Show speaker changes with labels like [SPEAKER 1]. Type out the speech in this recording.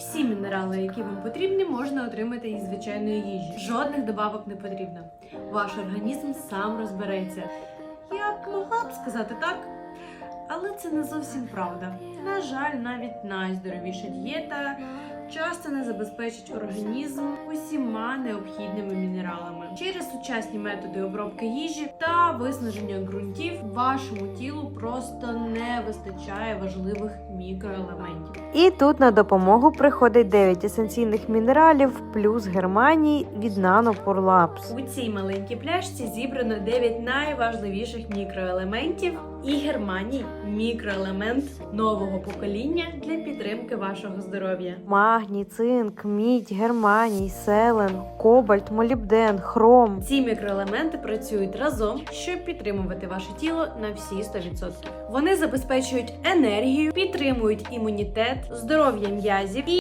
[SPEAKER 1] Всі мінерали, які вам потрібні, можна отримати із звичайної їжі. Жодних добавок не потрібно. Ваш організм сам розбереться. Я б могла б сказати так, але це не зовсім правда. На жаль, навіть найздоровіша дієта часто не забезпечить організм усіма необхідними мінералами. Через сучасні методи обробки їжі та виснаження ґрунтів вашому тілу просто не вистачає важливих мікроелементів.
[SPEAKER 2] І тут на допомогу приходить 9 есенційних мінералів плюс Германії від Nanopore Labs.
[SPEAKER 1] У цій маленькій пляшці зібрано 9 найважливіших мікроелементів і германій мікроелемент нового покоління для підтримки вашого здоров'я.
[SPEAKER 2] Магній, цинк, мідь, германій, селен, кобальт, молібден, хром.
[SPEAKER 1] Ці мікроелементи працюють разом, щоб підтримувати ваше тіло на всі 100%. Вони забезпечують енергію, підтримують імунітет, здоров'я м'язів і